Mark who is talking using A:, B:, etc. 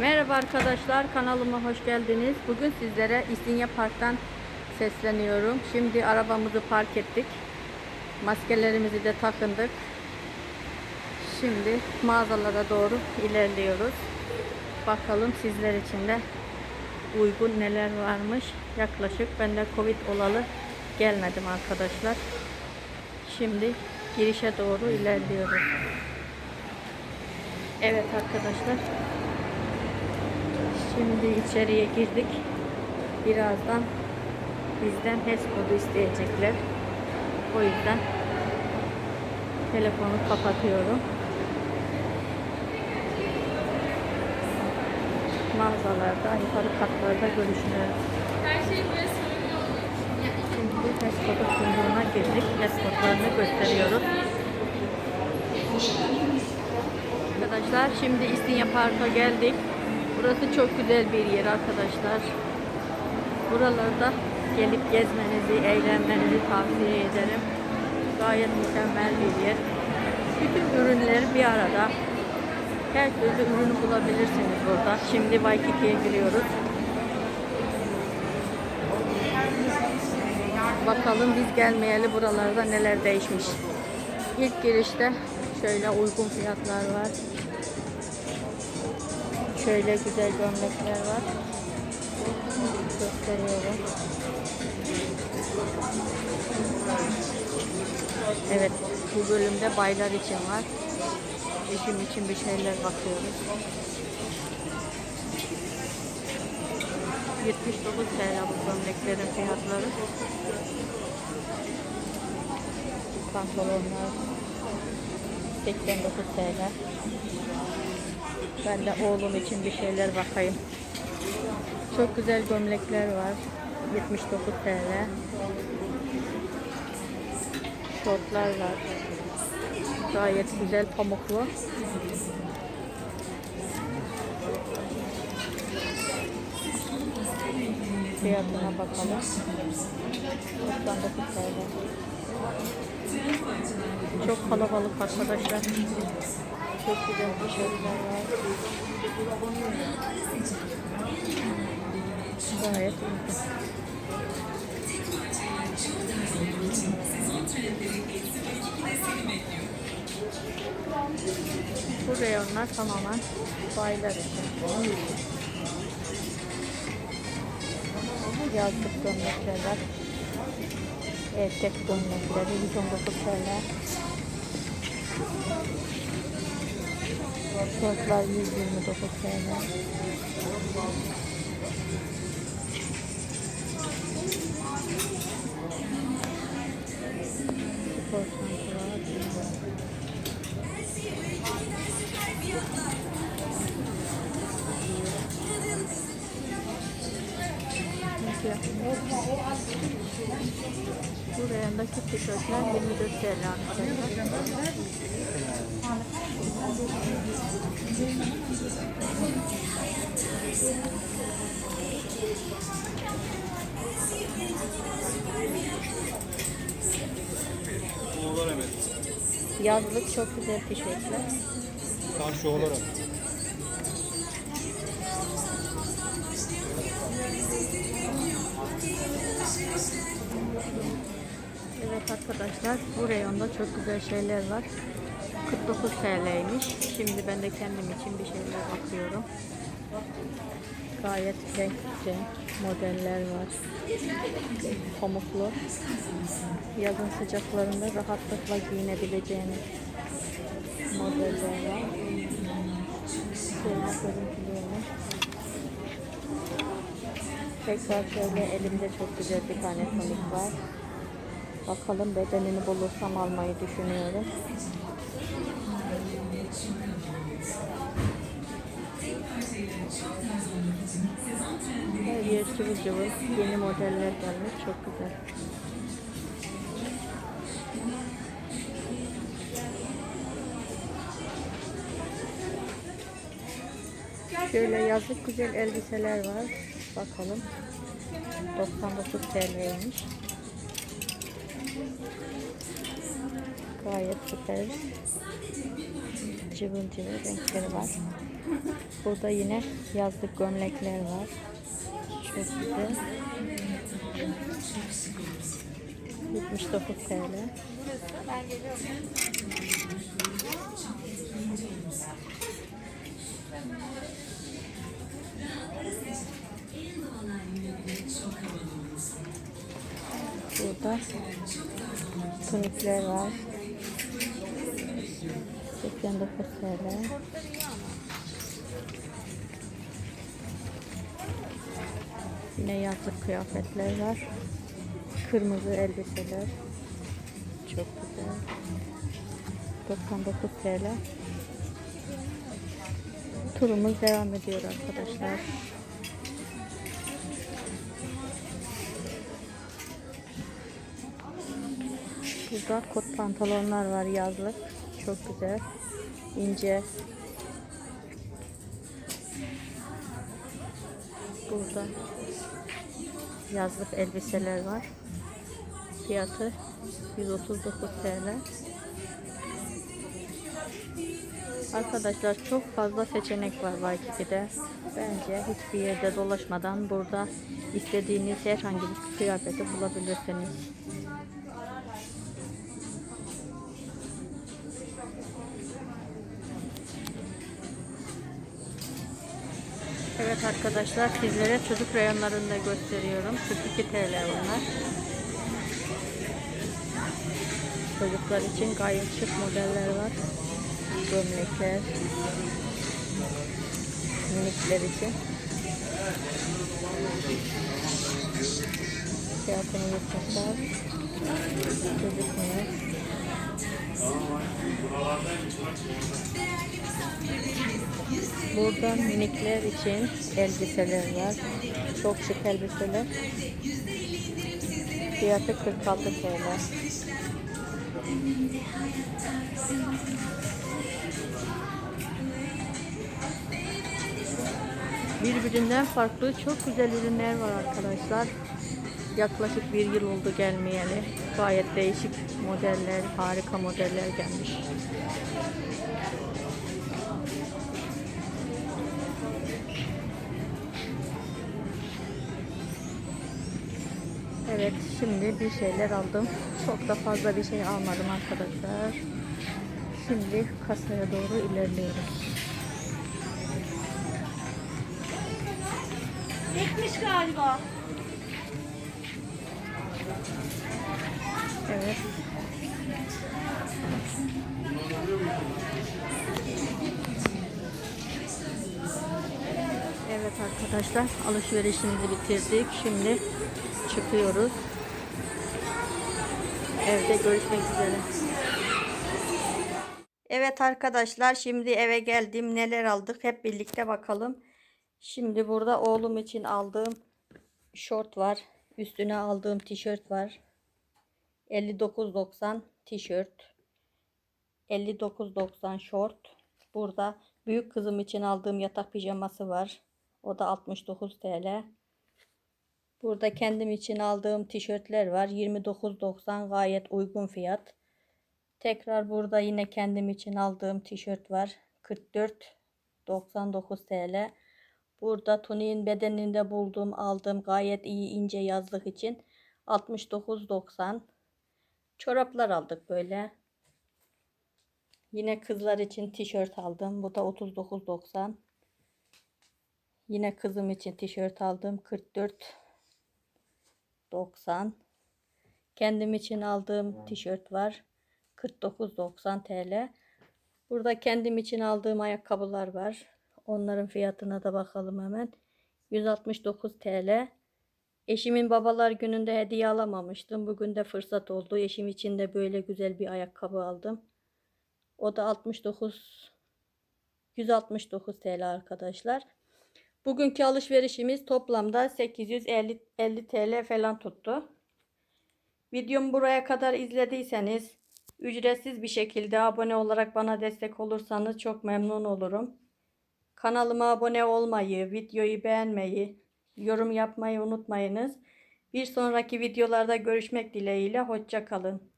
A: Merhaba arkadaşlar kanalıma hoş geldiniz. Bugün sizlere İstinye Park'tan sesleniyorum. Şimdi arabamızı park ettik. Maskelerimizi de takındık. Şimdi mağazalara doğru ilerliyoruz. Bakalım sizler için de uygun neler varmış. Yaklaşık ben de Covid olalı gelmedim arkadaşlar. Şimdi girişe doğru ilerliyoruz. Evet arkadaşlar. Şimdi içeriye girdik. Birazdan bizden HES kodu isteyecekler. O yüzden telefonu kapatıyorum. Mağazalarda, yukarı katlarda görüşürüz.
B: Her şey böyle.
A: Şimdi HES kodu kuyruğuna girdik. HES kodlarını gösteriyoruz. Arkadaşlar şimdi İstinye Park'a geldik. Burası çok güzel bir yer arkadaşlar. Buralarda gelip gezmenizi, eğlenmenizi tavsiye ederim. Gayet mükemmel bir yer. Bütün ürünler bir arada. Her türlü ürünü bulabilirsiniz burada. Şimdi Waikiki'ye giriyoruz. Bakalım biz gelmeyeli buralarda neler değişmiş. İlk girişte şöyle uygun fiyatlar var. Şöyle güzel gömlekler var. Gösteriyorum. Evet, bu bölümde baylar için var. Eşim için bir şeyler bakıyoruz. 79 TL bu gömleklerin fiyatları. Pantolonlar 89 TL. Ben de oğlum için bir şeyler bakayım. Çok güzel gömlekler var. 79 TL. Şortlar var. Gayet güzel pamuklu. Fiyatına bakalım. 99 TL. Çok kalabalık arkadaşlar. Çok güzel. Gayet uygun. Bu reyonlar tamamen baylar için. Yazlık gömlekler. Erkek gömlekleri 119 TL. Şortlar 129 TL. Spor çantalar. Bu reyondaki tişörtler 24 TL arkadaşlar.
C: Oğlar evet.
A: Yazlık çok güzel tişörtler.
C: Karşı oğlar
A: Evet arkadaşlar bu reyonda çok güzel şeyler var. 49 TL'ymiş. Şimdi ben de kendim için bir şeyler bakıyorum. Gayet renk renk modeller var. Pamuklu. Yazın sıcaklarında rahatlıkla giyinebileceğiniz modeller var. Şöyle görüntüleyelim. Tekrar şöyle elimde çok güzel bir tane tonik var. Bakalım bedenini bulursam almayı düşünüyorum. Her yer cıvıl cıvıl. Yeni modeller gelmiş. Çok güzel. Şöyle yazlık güzel elbiseler var. Bakalım. 99 TL'ymiş. Gayet süper. Cıvıl cıvıl renkleri var. Burada yine yazlık gömlekler var. Çok güzel. 79 TL. Burada tunikler var. 89 TL. Yine yazlık kıyafetler var. Kırmızı elbiseler. Çok güzel. 99 TL. Turumuz devam ediyor arkadaşlar. Burada kot pantolonlar var yazlık. Çok güzel. ince. Burada yazlık elbiseler var. Fiyatı 139 TL. Arkadaşlar çok fazla seçenek var Waikiki'de. Bence hiçbir yerde dolaşmadan burada istediğiniz herhangi bir kıyafeti bulabilirsiniz. Evet arkadaşlar sizlere çocuk reyonlarını da gösteriyorum. 42 TL onlar. Çocuklar için gayet şık modeller var. Gömlekler. Minikler için. Fiyatını yırtmışlar. Gözükmüyor. Burada minikler için elbiseler var. Çok şık elbiseler. Fiyatı 46 TL. Birbirinden farklı çok güzel ürünler var arkadaşlar. Yaklaşık bir yıl oldu gelmeyeli. Gayet değişik modeller, harika modeller gelmiş. Evet şimdi bir şeyler aldım. Çok da fazla bir şey almadım arkadaşlar. Şimdi kasaya doğru ilerliyoruz.
B: Yetmiş galiba.
A: Evet. Evet arkadaşlar alışverişimizi bitirdik. Şimdi çıkıyoruz. Evde görüşmek üzere. Evet arkadaşlar şimdi eve geldim. Neler aldık hep birlikte bakalım. Şimdi burada oğlum için aldığım şort var. Üstüne aldığım tişört var. 59.90 tişört. 59.90 şort. Burada büyük kızım için aldığım yatak pijaması var. O da 69 TL. Burada kendim için aldığım tişörtler var. 29.90 gayet uygun fiyat. Tekrar burada yine kendim için aldığım tişört var. 44.99 TL. Burada tuniğin bedeninde bulduğum aldığım gayet iyi ince yazlık için 69.90 Çoraplar aldık böyle. Yine kızlar için tişört aldım. Bu da 39.90. Yine kızım için tişört aldım. 44.90. Kendim için aldığım tişört var. 49.90 TL. Burada kendim için aldığım ayakkabılar var. Onların fiyatına da bakalım hemen. 169 TL. Eşimin babalar gününde hediye alamamıştım. Bugün de fırsat oldu. Eşim için de böyle güzel bir ayakkabı aldım. O da 69 169 TL arkadaşlar. Bugünkü alışverişimiz toplamda 850 50 TL falan tuttu. Videomu buraya kadar izlediyseniz ücretsiz bir şekilde abone olarak bana destek olursanız çok memnun olurum. Kanalıma abone olmayı, videoyu beğenmeyi, yorum yapmayı unutmayınız. Bir sonraki videolarda görüşmek dileğiyle hoşça kalın.